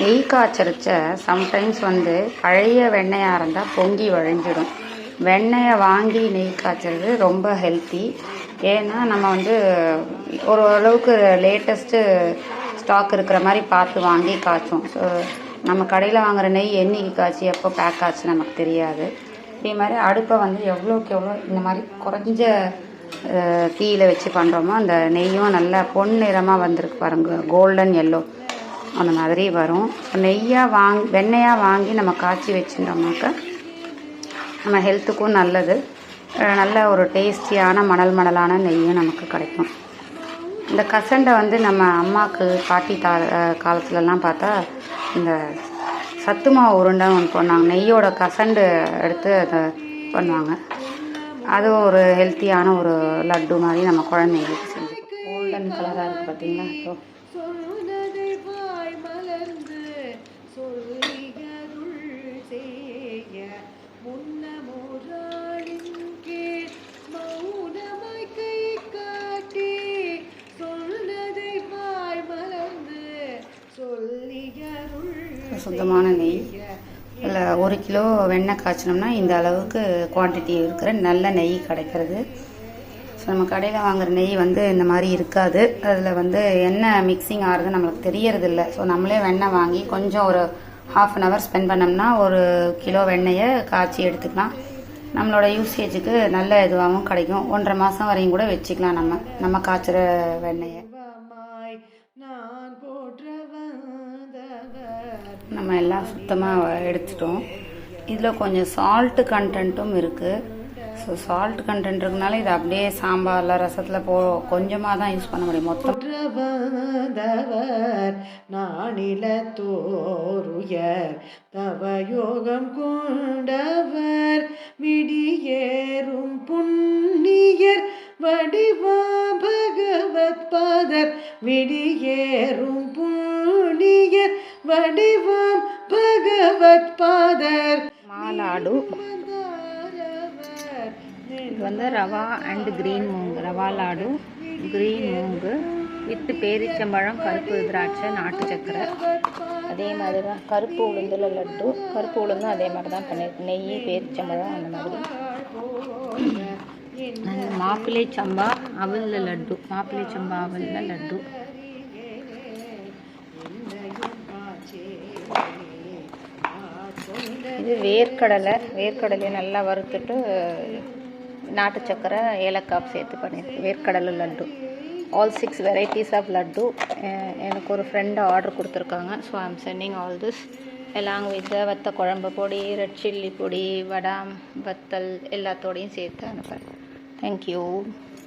நெய் காய்ச்சரிச்ச சம்டைம்ஸ் வந்து பழைய வெண்ணெயாக இருந்தால் பொங்கி வழிஞ்சிடும். வெண்ணெயை வாங்கி நெய் காய்ச்சறது ரொம்ப ஹெல்த்தி ஏன்னா நம்ம வந்து ஒரு அளவுக்கு லேட்டஸ்ட்டு ஸ்டாக் இருக்கிற மாதிரி பார்த்து வாங்கி காய்ச்சும். ஸோ நம்ம கடையில் வாங்குற நெய் என்னைக்கு காய்ச்சி எப்போ பேக் ஆச்சு நமக்கு தெரியாது. இதே மாதிரி அடுப்பை வந்து எவ்வளோக்கு எவ்வளோ இந்த மாதிரி குறைஞ்ச தீயில் வச்சு பண்ணுறோமோ அந்த நெய்யும் நல்லா பொன்னிறமாக வந்திருக்கு பாருங்க கோல்டன் எல்லோ அந்த மாதிரி வரும். நெய்யாக வாங் வெண்ணெயாக வாங்கி நம்ம காய்ச்சி வச்சுட்டோம்னாக்க நம்ம ஹெல்த்துக்கும் நல்லது. நல்ல ஒரு டேஸ்டியான மணல் மணலான நெய்யும் நமக்கு கிடைக்கும். இந்த கசண்டை வந்து நம்ம அம்மாவுக்கு பாட்டி தா காலத்துலலாம் பார்த்தா இந்த சத்து மாவு உருண்டை ஒன்று பண்ணாங்க நெய்யோட கசண்டு எடுத்து அதை பண்ணுவாங்க. அது ஒரு ஹெல்த்தியான ஒரு லட்டு மாதிரி நம்ம குழந்தைங்களுக்கு செஞ்சு கோல்டன் கலராக இருக்குது பார்த்தீங்களா? இப்போ சுத்தமான நெய். இல்லை ஒரு கிலோ வெண்ணெய் காய்ச்சினோம்னா இந்த அளவுக்கு குவான்டிட்டி இருக்கிற நல்ல நெய் கிடைக்கிறது. ஸோ நம்ம கடையில் வாங்குற நெய் வந்து இந்த மாதிரி இருக்காது. அதில் வந்து எண்ணெய் மிக்சிங் ஆகிறது நம்மளுக்கு தெரியறதில்ல. ஸோ நம்மளே வெண்ணெய் வாங்கி கொஞ்சம் ஒரு ஹாஃப் அன் ஹவர் ஸ்பெண்ட் பண்ணோம்னா ஒரு கிலோ வெண்ணெயை காய்ச்சி எடுத்துக்கலாம். நம்மளோட யூசேஜுக்கு நல்ல இதுவாகவும் கிடைக்கும். ஒன்றரை மாதம் வரையும் கூட வச்சுக்கலாம் நம்ம. நம்ம காய்ச்சுற வெண்ணெயை. நம்ம எல்லாம் சுத்தமாக எடுத்துட்டோம். இதில் கொஞ்சம் சால்ட்டு கண்டென்ட்டும் இருக்குது ஸோ சால்ட் கண்டென்ட் இருக்கனால இது அப்படியே சாம்பாரில் ரசத்தில் போ கொஞ்சமாக தான் யூஸ் பண்ண முடியும். மொத்தம் போற்றவந்தவர் நானில தோருயர் தவயோகம் கொண்டவர் விடியேறும் புண்ணியர் வடிவா பகவத் பாதர் விடியேறும் புண்ணியர் வடிவாம் பகவத் பாதர். மாலாடு. இது வந்து rava and green moong. Rava ladoo green moong. With பேரிச்சம்பழம் கருப்பு திராட்சை நாட்டு சக்கரை. அதே மாதிரி தான் கருப்பு உளுந்துல லட்டு கருப்பு உளுந்தும் அதே மாதிரி தான் பண்ணியிருக்கு நெய் பேரிச்சம்பழம் அந்த மாதிரி. மாப்பிள்ளை சம்பா அவலில் லட்டு. மாப்பிள்ளை சம்பா அவலில் லட்டு. இது வேர்க்கடலை வேர்க்கடலையை நல்லா வறுத்துட்டு நாட்டு சக்கரை ஏலக்காய் சேர்த்து பண்ணியிருக்கு வேர்க்கடலை laddu. All six varieties of laddu எனக்கு ஒரு ஃப்ரெண்டு ஆர்டர் கொடுத்துருக்காங்க. So I am sending all this எல்லாம் வித் வத்த குழம்பு பொடி ரெட் சில்லி பொடி வடாம் வத்தல் எல்லாத்தோடையும் சேர்த்து அனுப்புகிறேன் தேங்க்யூ